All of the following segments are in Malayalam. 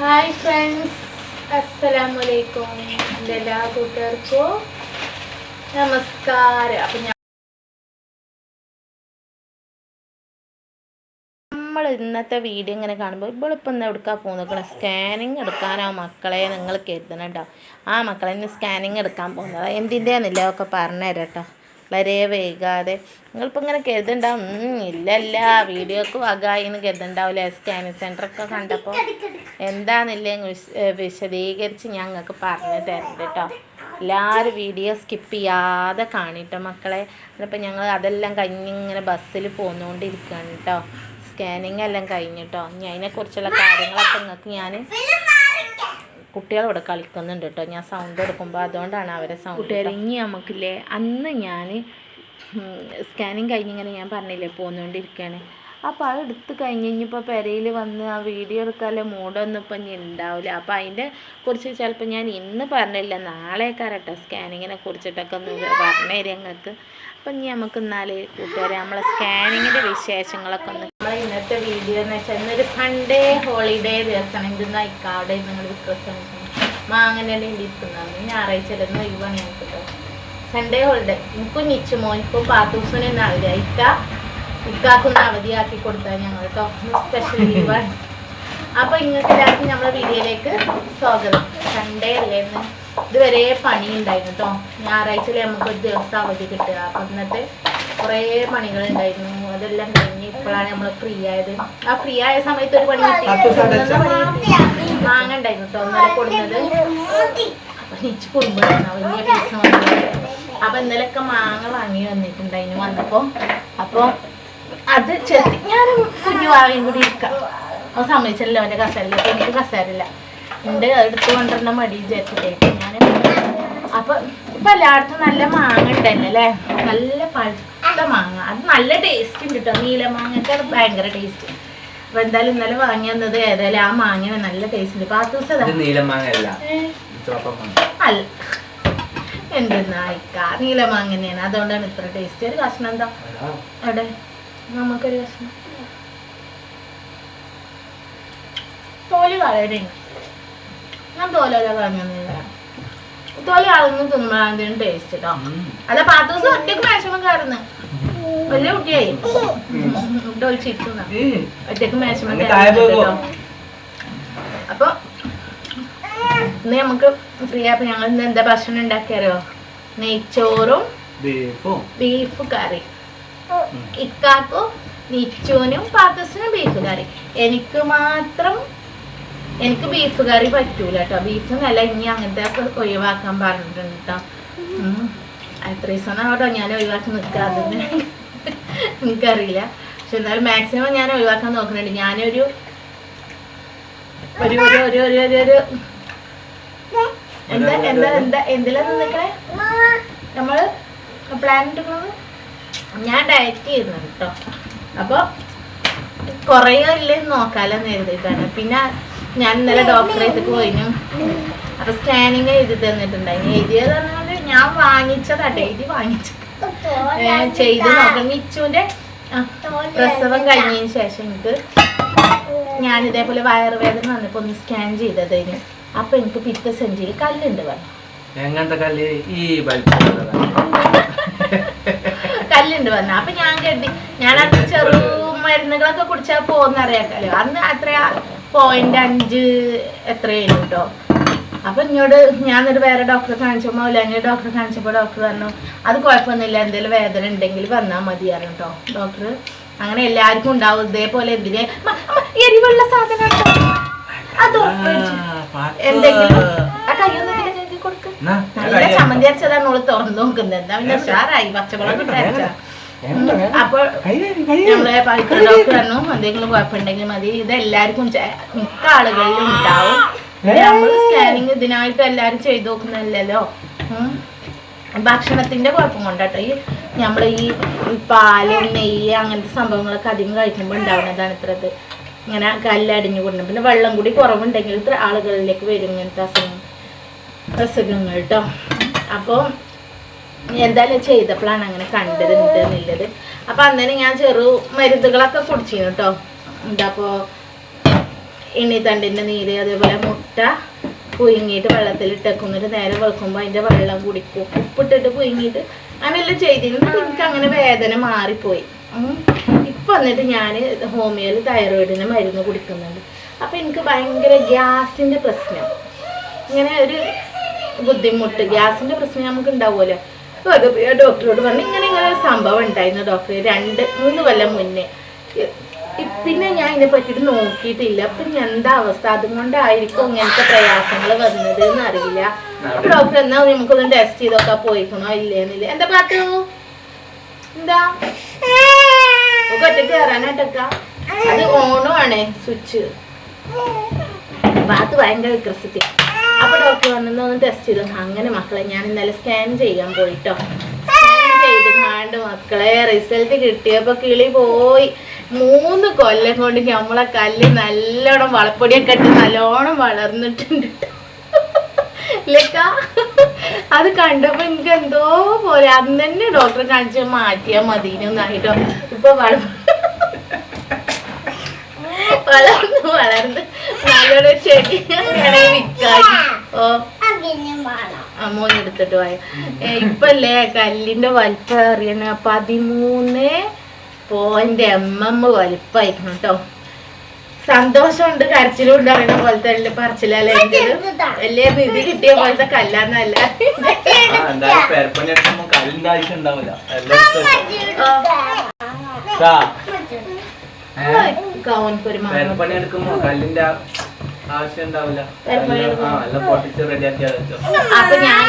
ഹായ് ഫ്രണ്ട്സ് അസ്സലാമലൈക്കും എന്റെ എല്ലാ കൂട്ടുകാർക്കും? നമസ്കാരം. അപ്പം ഞാൻ നമ്മൾ ഇന്നത്തെ വീഡിയോ ഇങ്ങനെ കാണുമ്പോൾ ഇവളിപ്പം ഇന്ന് എടുക്കാൻ പോകുന്നത്? സ്കാനിങ് എടുക്കാൻ ആ മക്കളെ നിങ്ങൾ കരുതണം കേട്ടോ ആ മക്കളെ സ്കാനിങ് എടുക്കാൻ പോകുന്നത്. എന്തിന്റെയാണെന്നില്ല ഒക്കെ പറഞ്ഞുതരാം കേട്ടോ വളരെ വൈകാതെ. നിങ്ങളിപ്പോൾ ഇങ്ങനെ കരുതുണ്ടാവും ഇല്ലല്ല. ഇല്ല ഇല്ല വീഡിയോക്ക് കരുതണ്ടാവില്ല സ്കാനിങ് സെന്ററൊക്കെ കണ്ടപ്പോൾ എന്താണെന്നില്ലേ വിശദീകരിച്ച് ഞാൻ നിങ്ങൾക്ക് പറഞ്ഞു തരുന്നുണ്ട് കേട്ടോ എല്ലാവരും വീഡിയോ സ്കിപ്പ് ചെയ്യാതെ കാണിട്ടോ മക്കളെ. അതിപ്പോൾ ഞങ്ങൾ അതെല്ലാം കഴിഞ്ഞ് ഇങ്ങനെ ബസ്സിൽ പോന്നുകൊണ്ടിരിക്കുകയാണ് കേട്ടോ സ്കാനിങ് എല്ലാം കഴിഞ്ഞിട്ടോ ഇനി അതിനെക്കുറിച്ചുള്ള കാര്യങ്ങളൊക്കെ നിങ്ങൾക്ക് ഞാൻ കുട്ടികളിവിടെ കളിക്കുന്നുണ്ട് കേട്ടോ. ഞാൻ സൗണ്ട് എടുക്കുമ്പോൾ അതുകൊണ്ടാണ് അവരെ സൗണ്ട് കൂട്ടുകാർ ഇനി നമുക്കില്ലേ അന്ന് ഞാൻ സ്കാനിങ് കഴിഞ്ഞിങ്ങനെ ഞാൻ പറഞ്ഞില്ലേ പോന്നുകൊണ്ടിരിക്കുകയാണ് അപ്പോൾ അത് എടുത്ത് കഴിഞ്ഞ് കഴിഞ്ഞപ്പോൾ പെരയിൽ വന്ന് ആ വീഡിയോ എടുക്കാനുള്ള മൂഡൊന്നും ഇപ്പം ഇനി ഉണ്ടാവില്ല അപ്പോൾ അതിന്റെ കുറിച്ച് ചിലപ്പോൾ ഞാൻ ഇന്ന് പറഞ്ഞില്ല നാളെ കരട്ടെ സ്കാനിങ്ങിനെ കുറിച്ചിട്ടൊക്കെ ഒന്ന് പറഞ്ഞു തരും ഞങ്ങൾക്ക് അപ്പം ഇനി നമുക്ക് എന്നാൽ കൂട്ടുകാരെ നമ്മളെ സ്കാനിങ്ങിന്റെ വിശേഷങ്ങളൊക്കെ ഒന്ന് നമ്മളെ ഇന്നത്തെ വീഡിയോ എന്ന് വെച്ചാൽ ഇന്നൊരു സൺഡേ ഹോളിഡേ ദിവസമാണ് ഇന്ന് ഇക്കാവിടെ നിങ്ങൾ വിക്രസം മാങ്ങനെല്ലാം ഇരിക്കുന്നതാണ് ഞായറാഴ്ച ഇടുന്ന ഒഴിവാണ് ഞങ്ങൾക്ക് സൺഡേ ഹോളിഡേ എനിക്കും നിച്ചു മോനിക്കും പാത്തൂസിനും അവധി ഇക്ക ഇക്കാക്കൊന്ന് അവധിയാക്കി കൊടുത്താൽ ഞങ്ങൾ കേട്ടോ സ്പെഷ്യൽ ലീവാണ് അപ്പൊ ഇങ്ങനത്തെ രാത്രി നമ്മളെ വീഡിയോയിലേക്ക് സ്വാഗതം. സൺഡേ അല്ലേ എന്ന് ഇതുവരെ പണി ഉണ്ടായിരുന്നു കേട്ടോ ഞായറാഴ്ചയിൽ നമുക്ക് ഒരു ദിവസം അവധി കിട്ടുക. അപ്പൊ ഇന്നത്തെ കുറേ പണികൾ ഉണ്ടായിരുന്നു. അതെല്ലാം കഴിഞ്ഞ് ഇപ്പോഴാണ് നമ്മൾ ഫ്രീ ആയത്. ആ ഫ്രീ ആയ സമയത്ത് ഒരു പണി മാങ്ങ ഉണ്ടായിരുന്നു കേട്ടോ കൊടുക്കുന്നത് അപ്പൊ എനിക്ക് കുടുംബമാണ് വലിയ പൈസ അപ്പൊ ഇന്നലെയൊക്കെ മാങ്ങ വാങ്ങി വന്നിട്ടുണ്ടായിരുന്നു വന്നപ്പോ. അപ്പൊ അത് ചെത്തി ഞാൻ കുഞ്ഞു വാങ്ങയും കൂടി ഇരിക്കാം. അവൻ സമ്മതിച്ചല്ലോ അവന്റെ അപ്പൊ എനിക്ക് കസേരയില്ല. എന്റെ എടുത്ത് കൊണ്ടിരുന്ന മടി വിചാരിച്ചിട്ടേ. ഞാൻ അപ്പൊ ഇപ്പൊ എല്ലായിടത്തും നല്ല മാങ്ങ ഉണ്ടല്ലോ അല്ലേ? നല്ല പഴുത്ത മാങ്ങ. അത് നല്ല ടേസ്റ്റ് ഉണ്ട് കേട്ടോ. നീല മാങ്ങയൊക്കെ ഭയങ്കര ടേസ്റ്റ് അപ്പൊ എന്തായാലും ഇന്നലെ വാങ്ങി വന്നത് ഏതായാലും ആ മാങ്ങ നല്ല ടേസ്റ്റ് ഉണ്ട്. ആ ദിവസം അതാ നീലമാങ്ങല്ല അല്ല. എന്തെന്നായിക്ക. നീലമാങ്ങ തന്നെയാണ്. അതുകൊണ്ടാണ് ഇത്ര ടേസ്റ്റ് ഒരു കഷ്ണം എന്താ? അവിടെ. നമുക്കൊരു കഷ്ണം. തോൽ വളരെ ഞാൻ തോലല്ല കളഞ്ഞൊന്നുമില്ല തോൽ കളഞ്ഞ് തിന്നുമ്പോഴാണ് ടേസ്റ്റ് കേട്ടോ. അല്ല പാത്ത ദിവസം ഒറ്റയ്ക്ക് മേശമ കയറുന്നു വലിയ കുട്ടിയായി ഫുഡ്. ഒറ്റയ്ക്ക് മേശമ അപ്പൊ ഇന്ന് നമുക്ക് ഫ്രീ ആപ്പ് ഞങ്ങൾ ഇന്ന് എന്താ ഭക്ഷണം ഉണ്ടാക്കിയാലോ നെയ്ച്ചോറും ബീഫും. കറി. ഇക്കാക്കും നിച്ചുവിനും പാത്തസിനും ബീഫ് കറി. എനിക്ക് മാത്രം എനിക്ക് ബീഫ് കറി പറ്റൂല കേട്ടോ. ബീഫ് നല്ല ഇനി അങ്ങനത്തെ ഒഴിവാക്കാൻ പറഞ്ഞിട്ടുണ്ട് കേട്ടോ. എത്ര ദിവസം ആവട്ടോ. ഞാൻ ഒഴിവാക്കി നിൽക്കാതെ എനിക്കറിയില്ല. പക്ഷെ എന്നാലും മാക്സിമം ഞാൻ ഒഴിവാക്കാൻ നോക്കുന്നുണ്ട്. ഞാനൊരു ഒരു ഒരു ഒരു ഒരു ഒരു ഒരു എന്താ എന്താ എന്താ എന്തിലാ നിൽക്കണേ നമ്മൾ പ്ലാൻ ഇട്ടിരുന്നത് ഞാൻ ഡയറ്റ് ചെയ്യുന്നുണ്ട് കേട്ടോ. അപ്പോൾ കുറയില്ലേ നോക്കാലോ കരുതിയിട്ടാണ്. പിന്നെ ഞാൻ ഇന്നലെ ഡോക്ടറെ അടുത്ത് പോയിനു. അപ്പൊ സ്കാനിങ് എഴുതി തന്നിട്ടുണ്ടായിരുന്നു. എഴുതിയത് പറഞ്ഞാൽ ഞാൻ വാങ്ങിച്ചതാട്ടെ. എഴുതി വാങ്ങിച്ചത്. ചെയ്ത് നോക്കണം നിച്ചുവിന്റെ ആ, പ്രസവം കഴിഞ്ഞതിന് ശേഷം എനിക്ക് ഞാൻ ഇതേപോലെ വയറുവേദന വന്നപ്പോ ഒന്ന് സ്കാൻ ചെയ്തതിന് അപ്പൊ എനിക്ക് പിത്ത സെഞ്ചിയിൽ കല്ലുണ്ട് പറഞ്ഞു എങ്ങനത്തെ കല്ല്? ഈ. കല്ലുണ്ട് വന്ന അപ്പൊ ഞാൻ കരുതി ഞാൻ അത് ചെറു മരുന്നുകളൊക്കെ കുടിച്ചാൽ പോകുന്നറിയാക്കല്ലോ അന്ന് അത്ര പോയിന്റ് അഞ്ച് എത്രയായിരുന്നു കേട്ടോ അപ്പൊ എന്നോട് ഞാനൊരു വേറെ ഡോക്ടറെ കാണിച്ചപ്പോൾ മൗലാനി ഡോക്ടറെ കാണിച്ചപ്പോൾ ഡോക്ടർ പറഞ്ഞു അത് കുഴപ്പമൊന്നുമില്ല എന്തെങ്കിലും വേദന ഉണ്ടെങ്കിൽ വന്നാൽ മതിയായിരുന്നു കേട്ടോ ഡോക്ടർ അങ്ങനെ എല്ലാവർക്കും ഉണ്ടാവും ഇതേപോലെ എന്തിനെ? എരിവുള്ള സാധനം അത്. എന്തെങ്കിലും? ആ കയ്യൊന്നും കൊടുക്ക്. നല്ല ചമ്മന്തി അരച്ചതാണ് ഓൾ തുറന്നു നോക്കുന്നത് എന്താ പിന്നെ ഉഷാറായി പച്ചമുളക് ഇട്ട് അരച്ചാ. അപ്പോൾ. നമ്മളെ പവിത്ര ഡോക്ടർ പറഞ്ഞു എന്തെങ്കിലും കുഴപ്പമുണ്ടെങ്കിൽ മതി. ഇത് എല്ലാവർക്കും ചെ- മിക്ക ആളുകളിലും ഉണ്ടാവും നമ്മൾ സ്കാനിങ് ഇതിനായിട്ട് എല്ലാവരും ചെയ്തു നോക്കുന്നില്ലല്ലോ ഭക്ഷണത്തിന്റെ കുഴപ്പം കൊണ്ടാട്ടോ. ഈ നമ്മൾ ഈ പാൽ നെയ്യ് അങ്ങനത്തെ സംഭവങ്ങളൊക്കെ അധികം കഴിക്കുമ്പോൾ ഉണ്ടാവുന്നതാണ് ഇത്ര ഇത്. ഇങ്ങനെ കല്ലടിഞ്ഞു കൊടുക്കണം പിന്നെ വെള്ളം കൂടി കുറവുണ്ടെങ്കിൽ ഇത്ര ആളുകളിലേക്ക് വരും ഇങ്ങനത്തെ അസുഖം അസുഖങ്ങൾ കേട്ടോ അപ്പോൾ എന്തായാലും ചെയ്തപ്പോഴാണ് അങ്ങനെ കണ്ടത് എന്നുള്ളത്. അപ്പം അന്നേരം ഞാൻ ചെറു മരുന്നുകളൊക്കെ കുടിച്ചിരുന്നു കേട്ടോ എന്താപ്പോൾ എണ്ണിത്തണ്ടിന്റെ നീര് അതേപോലെ മുട്ട പുഴുങ്ങിയിട്ട് വെള്ളത്തിലിട്ടേക്കും എന്നിട്ട് നേരെ വെക്കുമ്പോൾ അതിന്റെ വെള്ളം കുടിക്കും. ഉപ്പിട്ടിട്ട് പുഴുങ്ങിയിട്ട് അങ്ങനെയെല്ലാം ചെയ്തിരുന്നു എനിക്ക് അങ്ങനെ വേദന മാറിപ്പോയി. ഇപ്പം എന്നിട്ട് ഞാൻ ഹോമിയോയിൽ തൈറോയിഡിന് മരുന്ന് കുടിക്കുന്നുണ്ട്. അപ്പം എനിക്ക് ഭയങ്കര ഗ്യാസിന്റെ പ്രശ്നം. ഇങ്ങനെ ഒരു ബുദ്ധിമുട്ട്. ഗ്യാസിന്റെ പ്രശ്നം നമുക്ക് ഉണ്ടാവുമല്ലോ. അപ്പോൾ അത് ഡോക്ടറോട് പറഞ്ഞു ഇങ്ങനെ ഇങ്ങനെ ഒരു സംഭവം ഉണ്ടായിരുന്നു ഡോക്ടർ രണ്ട് മൂന്ന് കൊല്ലം മുന്നേ. പിന്നെ ഞാൻ ഇതിനെ പറ്റിയിട്ട് നോക്കിയിട്ടില്ല. അപ്പൊ എന്താ അവസ്ഥ? അതുകൊണ്ടായിരിക്കും ഇങ്ങനത്തെ പ്രയാസങ്ങൾ വന്നത് എന്നറിയില്ല അപ്പൊ ഡോക്ടർ എന്നാ നമുക്കൊന്ന് ടെസ്റ്റ് ചെയ്തൊക്കെ പോയിക്കണോ ഇല്ലേന്നില്ല എന്താ പാത്തു? എന്താ? ഒറ്റയ്ക്ക് ഒറ്റയ്ക്ക് കയറാനായിട്ടൊക്കെ അത് ഓണോ ആണേ സ്വിച്ച്. ഭാഗത്ത് ഭയങ്കര വിക്രസിറ്റി അപ്പൊ ഡോക്ടർ വന്നു ഒന്ന് ടെസ്റ്റ് ചെയ്തു? അങ്ങനെ മക്കളെ ഞാൻ ഇന്നലെ സ്കാൻ ചെയ്യാൻ പോയിട്ടോ. സ്കാൻ ചെയ്ത് കാണ്ട് മക്കളെ റിസൾട്ട് കിട്ടിയപ്പോ കിളി പോയി. മൂന്ന് കൊല്ലം കൊണ്ട് നമ്മളെ കല്ല് നല്ലോണം വളപ്പൊടിയൊക്കെ ഇട്ട് നല്ലോണം വളർന്നിട്ടുണ്ട് അത് കണ്ടപ്പോ എനിക്ക് എന്തോ പോലെ. അന്ന് തന്നെ ഡോക്ടറെ കാണിച്ച് മാറ്റിയാ മതിനൊന്നായിട്ടോ ഇപ്പൊ വള വളർന്ന് വളർന്ന് നല്ലൊരു ചെടി അമ്മോൻ എടുത്തിട്ട് പോയ ഇപ്പല്ലേ കല്ലിന്റെ വലിപ്പം അറിയണ. പതിമൂന്ന് പോയിന്റ് എം എം വലിപ്പായിരിക്കണം കേട്ടോ. സന്തോഷമുണ്ട് കരച്ചിലും ഉണ്ട് അറിയണ പോലെ അല്ലേ പറച്ചിലല്ലേ വലിയ നിധി കിട്ടിയ പോലത്തെ കല്ലാന്നല്ല. അപ്പൊ ഞാൻ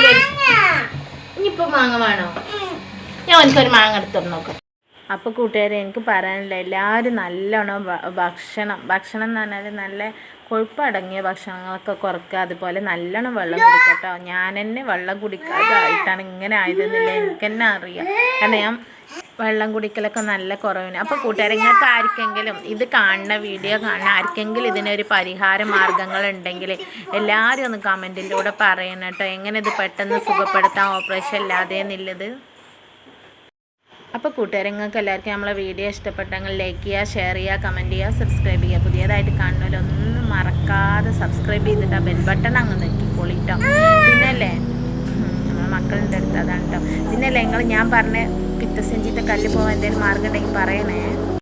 ഇനിയിപ്പോ മാങ്ങ വേണോ? ഞാൻ എനിക്കൊരു മാങ്ങ എടുത്തോണ്ട് നോക്കാം. അപ്പോൾ കൂട്ടുകാരെ എനിക്ക് പറയാനില്ല എല്ലാവരും നല്ലോണം ഭക്ഷണം ഭക്ഷണം എന്ന് പറഞ്ഞാൽ നല്ല കൊഴുപ്പടങ്ങിയ ഭക്ഷണങ്ങളൊക്കെ കുറക്കുക അതുപോലെ നല്ലോണം വെള്ളം കുടിക്കട്ടോ. ഞാൻ തന്നെ വെള്ളം കുടിക്കാതായിട്ടാണ് ഇങ്ങനെ ആയതെന്നില്ല എനിക്ക് തന്നെ അറിയാം. കാരണം ഞാൻ വെള്ളം കുടിക്കലൊക്കെ നല്ല കുറവിന്. അപ്പോൾ കൂട്ടുകാരെ നിങ്ങൾക്ക് ആർക്കെങ്കിലും ഇത് കാണുന്ന വീഡിയോ കാണുന്ന ആർക്കെങ്കിലും ഇതിനൊരു പരിഹാര മാർഗങ്ങൾ ഉണ്ടെങ്കിൽ എല്ലാവരും ഒന്ന് കമന്റിലൂടെ പറയണം കേട്ടോ. എങ്ങനെ ഇത് പെട്ടെന്ന് സുഖപ്പെടുത്താം ഓപ്പറേഷൻ ഇല്ലാതെ എന്നുള്ളത് അപ്പോൾ കൂട്ടുകാരെ നിങ്ങൾക്ക് എല്ലാവർക്കും നമ്മളെ വീഡിയോ ഇഷ്ടപ്പെട്ടെങ്കിൽ ലൈക്ക് ചെയ്യുക ഷെയർ ചെയ്യുക കമന്റ് ചെയ്യുക സബ്സ്ക്രൈബ് ചെയ്യുക. പുതിയതായിട്ട് കാണുന്നവരൊന്നും മറക്കാതെ സബ്സ്ക്രൈബ് ചെയ്തിട്ട് ആ ബെൽ ബട്ടൺ അങ്ങ് നോക്കി കേട്ടോ പിന്നല്ലേ നമ്മളെ മക്കളുടെ അടുത്ത് അതാണ് കേട്ടോ പിന്നല്ലേ നിങ്ങൾ ഞാൻ പറഞ്ഞ പിത്തസഞ്ചിത്തെ കല്ല് പോകാൻ എന്തെങ്കിലും മാർഗം ഉണ്ടെങ്കിൽ പറയണേ.